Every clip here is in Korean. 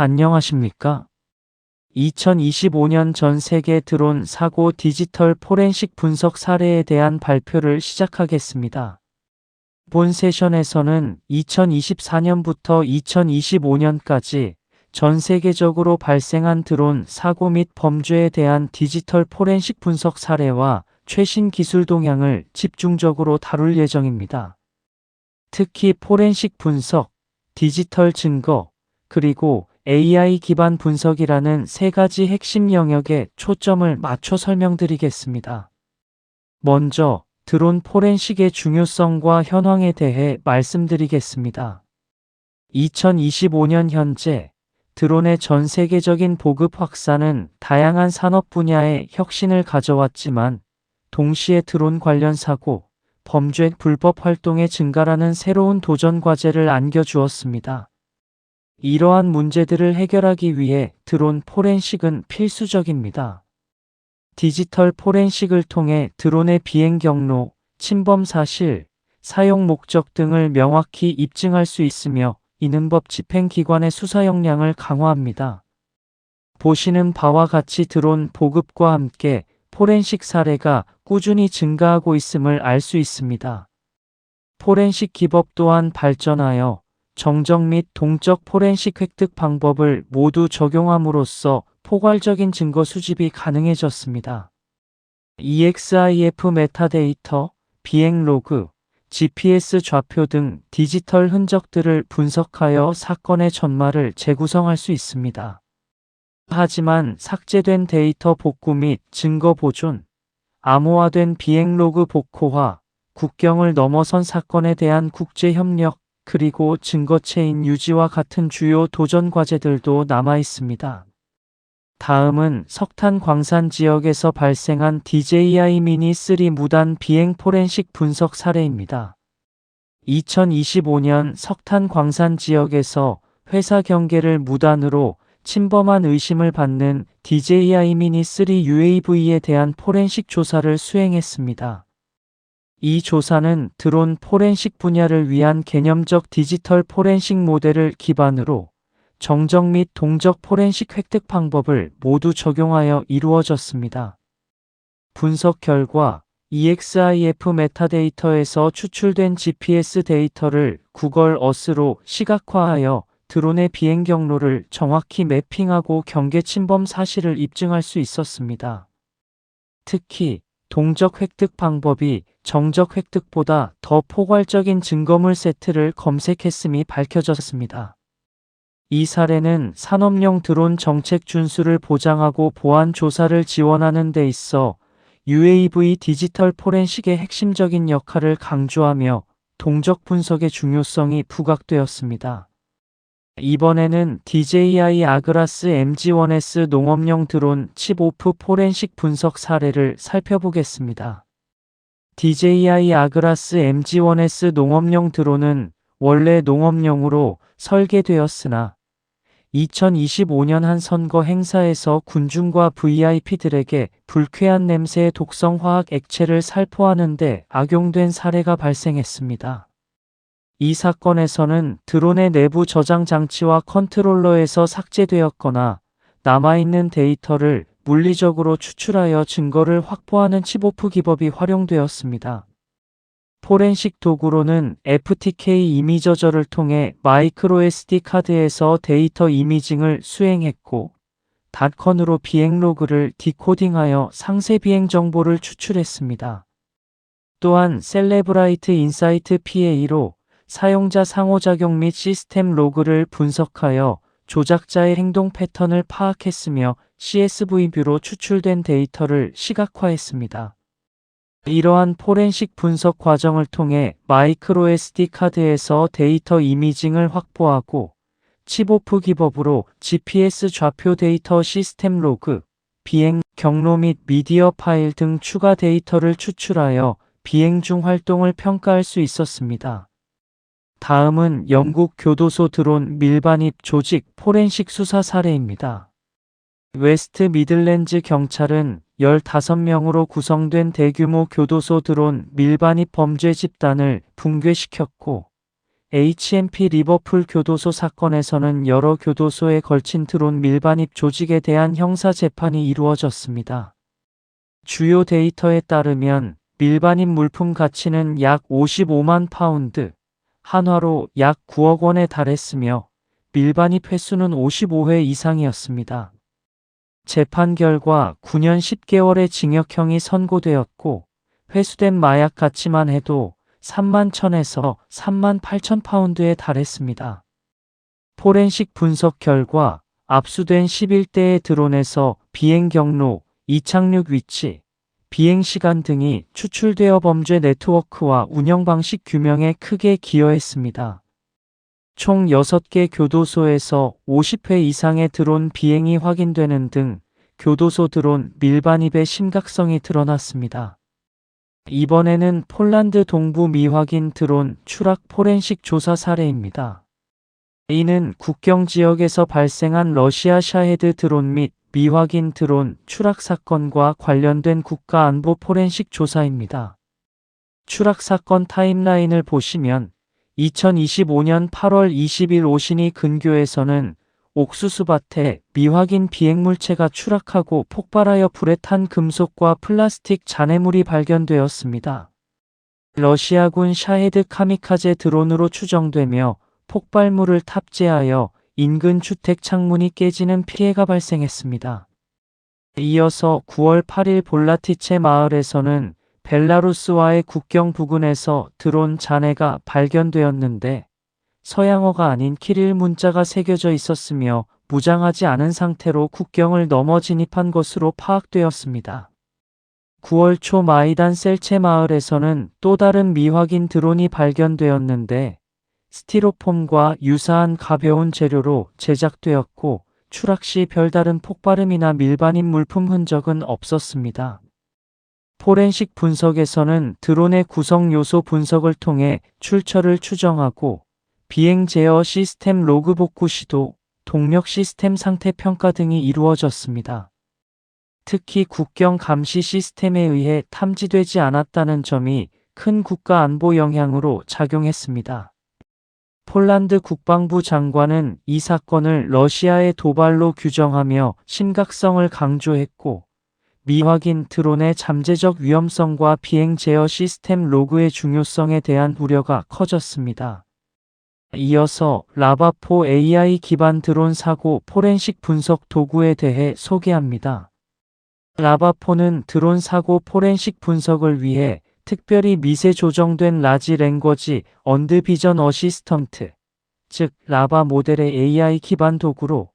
안녕하십니까? 2025년 전 세계 드론 사고 디지털 포렌식 분석 사례에 대한 발표를 시작하겠습니다. 본 세션에서는 2024년부터 2025년까지 전 세계적으로 발생한 드론 사고 및 범죄에 대한 디지털 포렌식 분석 사례와 최신 기술 동향을 집중적으로 다룰 예정입니다. 특히 포렌식 분석, 디지털 증거, 그리고 AI 기반 분석이라는 세 가지 핵심 영역에 초점을 맞춰 설명드리겠습니다. 먼저 드론 포렌식의 중요성과 현황에 대해 말씀드리겠습니다. 2025년 현재 드론의 전 세계적인 보급 확산은 다양한 산업 분야에 혁신을 가져왔지만 동시에 드론 관련 사고, 범죄 불법 활동의 증가라는 새로운 도전 과제를 안겨주었습니다. 이러한 문제들을 해결하기 위해 드론 포렌식은 필수적입니다. 디지털 포렌식을 통해 드론의 비행 경로, 침범 사실, 사용 목적 등을 명확히 입증할 수 있으며 이는 법 집행기관의 수사 역량을 강화합니다. 보시는 바와 같이 드론 보급과 함께 포렌식 사례가 꾸준히 증가하고 있음을 알 수 있습니다. 포렌식 기법 또한 발전하여 정적 및 동적 포렌식 획득 방법을 모두 적용함으로써 포괄적인 증거 수집이 가능해졌습니다. EXIF 메타데이터, 비행 로그, GPS 좌표 등 디지털 흔적들을 분석하여 사건의 전말을 재구성할 수 있습니다. 하지만 삭제된 데이터 복구 및 증거 보존, 암호화된 비행 로그 복호화, 국경을 넘어선 사건에 대한 국제 협력, 그리고 증거체인 유지와 같은 주요 도전 과제들도 남아 있습니다. 다음은 석탄 광산 지역에서 발생한 DJI 미니 3 무단 비행 포렌식 분석 사례입니다. 2025년 석탄 광산 지역에서 회사 경계를 무단으로 침범한 의심을 받는 DJI 미니 3 UAV에 대한 포렌식 조사를 수행했습니다. 이 조사는 드론 포렌식 분야를 위한 개념적 디지털 포렌식 모델을 기반으로 정적 및 동적 포렌식 획득 방법을 모두 적용하여 이루어졌습니다. 분석 결과 EXIF 메타데이터에서 추출된 GPS 데이터를 구글 어스로 시각화하여 드론의 비행 경로를 정확히 매핑하고 경계 침범 사실을 입증할 수 있었습니다. 특히 동적 획득 방법이 정적 획득보다 더 포괄적인 증거물 세트를 검색했음이 밝혀졌습니다. 이 사례는 산업용 드론 정책 준수를 보장하고 보안 조사를 지원하는 데 있어 UAV 디지털 포렌식의 핵심적인 역할을 강조하며 동적 분석의 중요성이 부각되었습니다. 이번에는 DJI 아그라스 MG1S 농업용 드론 칩 오프 포렌식 분석 사례를 살펴보겠습니다. DJI 아그라스 MG1S 농업용 드론은 원래 농업용으로 설계되었으나 2025년 한 선거 행사에서 군중과 VIP들에게 불쾌한 냄새의 독성 화학 액체를 살포하는데 악용된 사례가 발생했습니다. 이 사건에서는 드론의 내부 저장 장치와 컨트롤러에서 삭제되었거나 남아있는 데이터를 물리적으로 추출하여 증거를 확보하는 칩오프 기법이 활용되었습니다. 포렌식 도구로는 FTK 이미 저절을 통해 마이크로 SD 카드에서 데이터 이미징을 수행했고 닷컨으로 비행 로그를 디코딩하여 상세 비행 정보를 추출했습니다. 또한 셀레브라이트 인사이트 PA로 사용자 상호작용 및 시스템 로그를 분석하여 조작자의 행동 패턴을 파악했으며 CSV 뷰로 추출된 데이터를 시각화했습니다. 이러한 포렌식 분석 과정을 통해 마이크로 SD 카드에서 데이터 이미징을 확보하고 칩오프 기법으로 GPS 좌표 데이터 시스템 로그, 비행 경로 및 미디어 파일 등 추가 데이터를 추출하여 비행 중 활동을 평가할 수 있었습니다. 다음은 영국 교도소 드론 밀반입 조직 포렌식 수사 사례입니다. 웨스트 미들랜즈 경찰은 15명으로 구성된 대규모 교도소 드론 밀반입 범죄 집단을 붕괴시켰고 HMP 리버풀 교도소 사건에서는 여러 교도소에 걸친 드론 밀반입 조직에 대한 형사 재판이 이루어졌습니다. 주요 데이터에 따르면 밀반입 물품 가치는 약 55만 파운드, 한화로 약 9억 원에 달했으며 밀반입 횟수는 55회 이상이었습니다. 재판 결과 9년 10개월의 징역형이 선고되었고 회수된 마약 가치만 해도 3만 천에서 3만 8천 파운드에 달했습니다. 포렌식 분석 결과 압수된 11대의 드론에서 비행 경로, 이착륙 위치, 비행 시간 등이 추출되어 범죄 네트워크와 운영 방식 규명에 크게 기여했습니다. 총 6개 교도소에서 50회 이상의 드론 비행이 확인되는 등 교도소 드론 밀반입의 심각성이 드러났습니다. 이번에는 폴란드 동부 미확인 드론 추락 포렌식 조사 사례입니다. 이는 국경 지역에서 발생한 러시아 샤헤드 드론 및 미확인 드론 추락 사건과 관련된 국가안보 포렌식 조사입니다. 추락 사건 타임라인을 보시면 2025년 8월 20일 오시니 근교에서는 옥수수밭에 미확인 비행물체가 추락하고 폭발하여 불에 탄 금속과 플라스틱 잔해물이 발견되었습니다. 러시아군 샤헤드 카미카제 드론으로 추정되며 폭발물을 탑재하여 인근 주택 창문이 깨지는 피해가 발생했습니다. 이어서 9월 8일 볼라티체 마을에서는 벨라루스와의 국경 부근에서 드론 잔해가 발견되었는데 서양어가 아닌 키릴 문자가 새겨져 있었으며 무장하지 않은 상태로 국경을 넘어 진입한 것으로 파악되었습니다. 9월 초 마이단 셀체 마을에서는 또 다른 미확인 드론이 발견되었는데 스티로폼과 유사한 가벼운 재료로 제작되었고 추락 시 별다른 폭발음이나 밀반입 물품 흔적은 없었습니다. 포렌식 분석에서는 드론의 구성 요소 분석을 통해 출처를 추정하고 비행 제어 시스템 로그 복구 시도, 동력 시스템 상태 평가 등이 이루어졌습니다. 특히 국경 감시 시스템에 의해 탐지되지 않았다는 점이 큰 국가 안보 영향으로 작용했습니다. 폴란드 국방부 장관은 이 사건을 러시아의 도발로 규정하며 심각성을 강조했고 미확인 드론의 잠재적 위험성과 비행 제어 시스템 로그의 중요성에 대한 우려가 커졌습니다. 이어서 라바포 AI 기반 드론 사고 포렌식 분석 도구에 대해 소개합니다. 라바포는 드론 사고 포렌식 분석을 위해 특별히 미세 조정된 라지 랭거지 언드 비전 어시스턴트, 즉 라바 모델의 AI 기반 도구로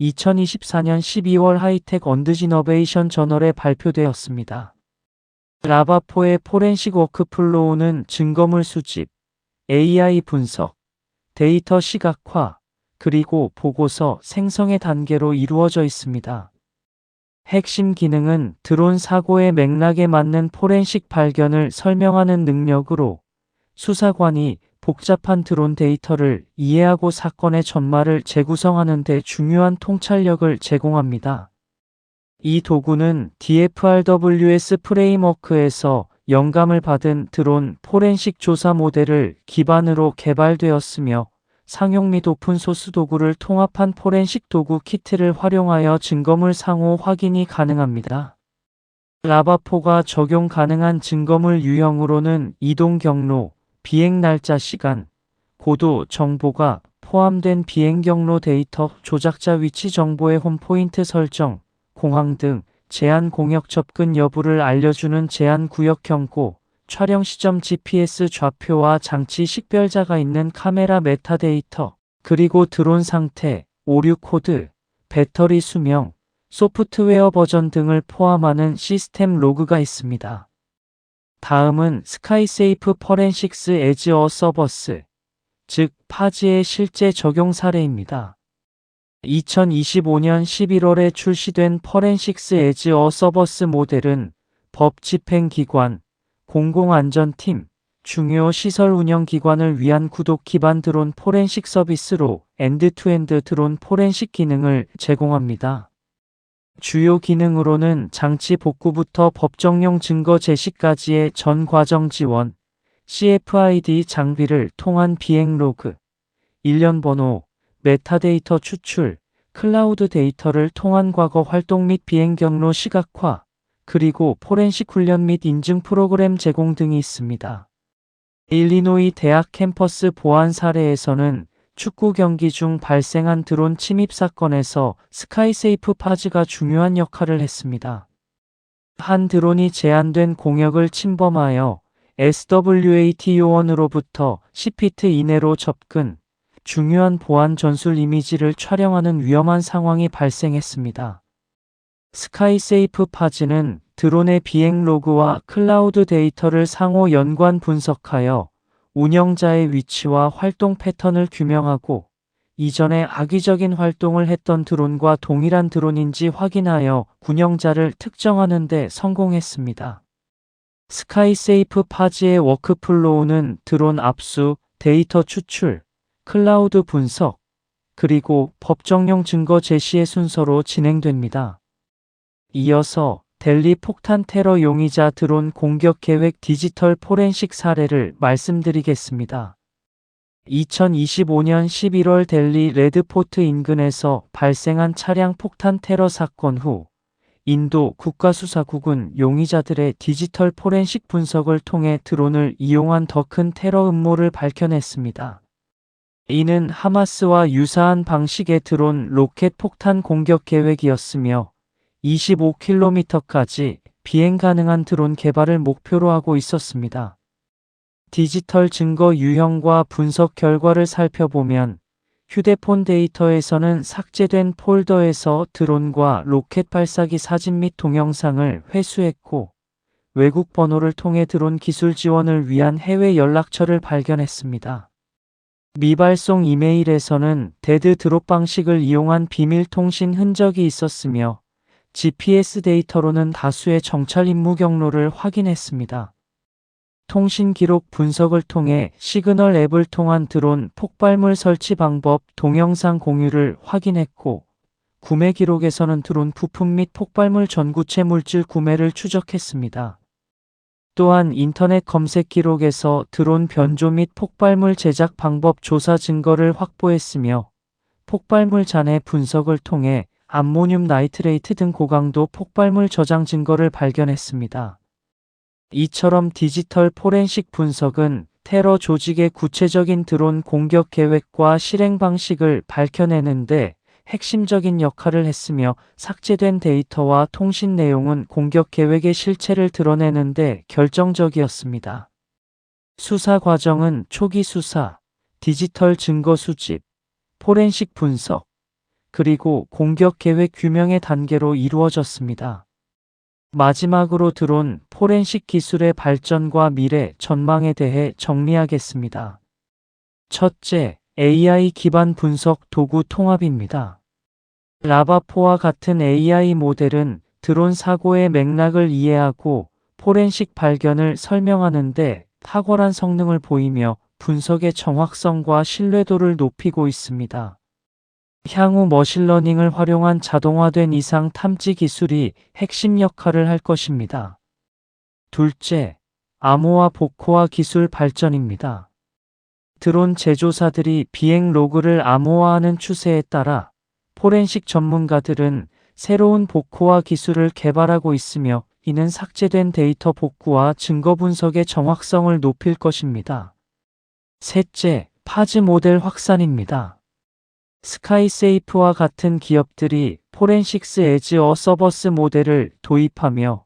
2024년 12월 하이텍 언드지 너베이션 저널에 발표되었습니다. 라바포의 포렌식 워크플로우는 증거물 수집, AI 분석, 데이터 시각화, 그리고 보고서 생성의 단계로 이루어져 있습니다. 핵심 기능은 드론 사고의 맥락에 맞는 포렌식 발견을 설명하는 능력으로 수사관이 복잡한 드론 데이터를 이해하고 사건의 전말을 재구성하는 데 중요한 통찰력을 제공합니다. 이 도구는 DFRWS 프레임워크에서 영감을 받은 드론 포렌식 조사 모델을 기반으로 개발되었으며 상용 및 오픈소스 도구를 통합한 포렌식 도구 키트를 활용하여 증거물 상호 확인이 가능합니다. 라바포가 적용 가능한 증거물 유형으로는 이동 경로, 비행 날짜 시간, 고도 정보가 포함된 비행 경로 데이터, 조작자 위치 정보의 홈포인트 설정, 공항 등 제한 공역 접근 여부를 알려주는 제한 구역 경고, 촬영 시점 GPS 좌표와 장치 식별자가 있는 카메라 메타데이터, 그리고 드론 상태, 오류 코드, 배터리 수명, 소프트웨어 버전 등을 포함하는 시스템 로그가 있습니다. 다음은 스카이세이프 퍼렌식스 에즈 어 서버스, 즉 파지의 실제 적용 사례입니다. 2025년 11월에 출시된 퍼렌식스 에즈 어 서버스 모델은 법 집행기관, 공공안전팀, 중요 시설 운영 기관을 위한 구독 기반 드론 포렌식 서비스로 엔드투엔드 드론 포렌식 기능을 제공합니다. 주요 기능으로는 장치 복구부터 법정용 증거 제시까지의 전 과정 지원, CFID 장비를 통한 비행 로그, 일련 번호, 메타데이터 추출, 클라우드 데이터를 통한 과거 활동 및 비행 경로 시각화, 그리고 포렌식 훈련 및 인증 프로그램 제공 등이 있습니다. 일리노이 대학 캠퍼스 보안 사례에서는 축구 경기 중 발생한 드론 침입 사건에서 스카이세이프 파즈가 중요한 역할을 했습니다. 한 드론이 제한된 공역을 침범하여 SWAT 요원으로부터 10피트 이내로 접근, 중요한 보안 전술 이미지를 촬영하는 위험한 상황이 발생했습니다. 스카이세이프 파즈는 드론의 비행 로그와 클라우드 데이터를 상호 연관 분석하여 운영자의 위치와 활동 패턴을 규명하고 이전에 악의적인 활동을 했던 드론과 동일한 드론인지 확인하여 운영자를 특정하는 데 성공했습니다. 스카이세이프 파지의 워크플로우는 드론 압수, 데이터 추출, 클라우드 분석, 그리고 법정용 증거 제시의 순서로 진행됩니다. 이어서 델리 폭탄 테러 용의자 드론 공격 계획 디지털 포렌식 사례를 말씀드리겠습니다. 2025년 11월 델리 레드포트 인근에서 발생한 차량 폭탄 테러 사건 후 인도 국가수사국은 용의자들의 디지털 포렌식 분석을 통해 드론을 이용한 더 큰 테러 음모를 밝혀냈습니다. 이는 하마스와 유사한 방식의 드론 로켓 폭탄 공격 계획이었으며 25km까지 비행 가능한 드론 개발을 목표로 하고 있었습니다. 디지털 증거 유형과 분석 결과를 살펴보면 휴대폰 데이터에서는 삭제된 폴더에서 드론과 로켓 발사기 사진 및 동영상을 회수했고 외국 번호를 통해 드론 기술 지원을 위한 해외 연락처를 발견했습니다. 미발송 이메일에서는 데드 드롭 방식을 이용한 비밀 통신 흔적이 있었으며 GPS 데이터로는 다수의 정찰 임무 경로를 확인했습니다. 통신 기록 분석을 통해 시그널 앱을 통한 드론 폭발물 설치 방법 동영상 공유를 확인했고 구매 기록에서는 드론 부품 및 폭발물 전구체 물질 구매를 추적했습니다. 또한 인터넷 검색 기록에서 드론 변조 및 폭발물 제작 방법 조사 증거를 확보했으며 폭발물 잔해 분석을 통해 암모늄 나이트레이트 등 고강도 폭발물 저장 증거를 발견했습니다. 이처럼 디지털 포렌식 분석은 테러 조직의 구체적인 드론 공격 계획과 실행 방식을 밝혀내는데 핵심적인 역할을 했으며 삭제된 데이터와 통신 내용은 공격 계획의 실체를 드러내는데 결정적이었습니다. 수사 과정은 초기 수사, 디지털 증거 수집, 포렌식 분석, 그리고 공격 계획 규명의 단계로 이루어졌습니다. 마지막으로 드론 포렌식 기술의 발전과 미래 전망에 대해 정리하겠습니다. 첫째, AI 기반 분석 도구 통합입니다. 라바포와 같은 AI 모델은 드론 사고의 맥락을 이해하고 포렌식 발견을 설명하는데 탁월한 성능을 보이며 분석의 정확성과 신뢰도를 높이고 있습니다. 향후 머신러닝을 활용한 자동화된 이상 탐지 기술이 핵심 역할을 할 것입니다. 둘째, 암호화 복호화 기술 발전입니다. 드론 제조사들이 비행 로그를 암호화하는 추세에 따라 포렌식 전문가들은 새로운 복호화 기술을 개발하고 있으며 이는 삭제된 데이터 복구와 증거 분석의 정확성을 높일 것입니다. 셋째, 파즈 모델 확산입니다. 스카이세이프와 같은 기업들이 포렌식스 에즈 어 서버스 모델을 도입하며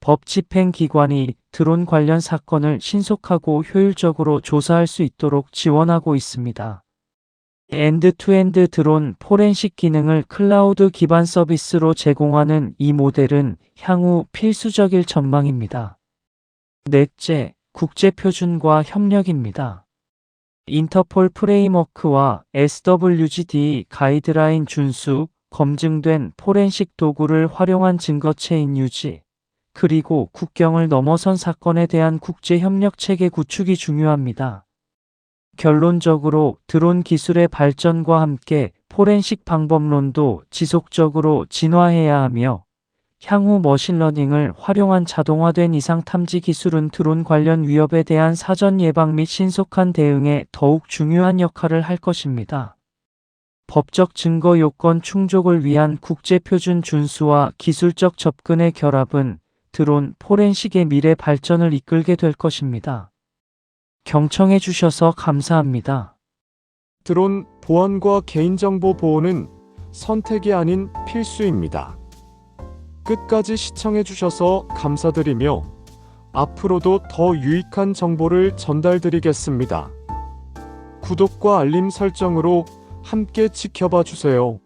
법 집행 기관이 드론 관련 사건을 신속하고 효율적으로 조사할 수 있도록 지원하고 있습니다. 엔드투엔드 드론 포렌식 기능을 클라우드 기반 서비스로 제공하는 이 모델은 향후 필수적일 전망입니다. 넷째, 국제 표준과 협력입니다. 인터폴 프레임워크와 SWGD 가이드라인 준수, 검증된 포렌식 도구를 활용한 증거체인 유지, 그리고 국경을 넘어선 사건에 대한 국제 협력 체계 구축이 중요합니다. 결론적으로 드론 기술의 발전과 함께 포렌식 방법론도 지속적으로 진화해야 하며 향후 머신러닝을 활용한 자동화된 이상 탐지 기술은 드론 관련 위협에 대한 사전 예방 및 신속한 대응에 더욱 중요한 역할을 할 것입니다. 법적 증거 요건 충족을 위한 국제 표준 준수와 기술적 접근의 결합은 드론 포렌식의 미래 발전을 이끌게 될 것입니다. 경청해 주셔서 감사합니다. 드론 보안과 개인정보 보호는 선택이 아닌 필수입니다. 끝까지 시청해 주셔서 감사드리며 앞으로도 더 유익한 정보를 전달드리겠습니다. 구독과 알림 설정으로 함께 지켜봐 주세요.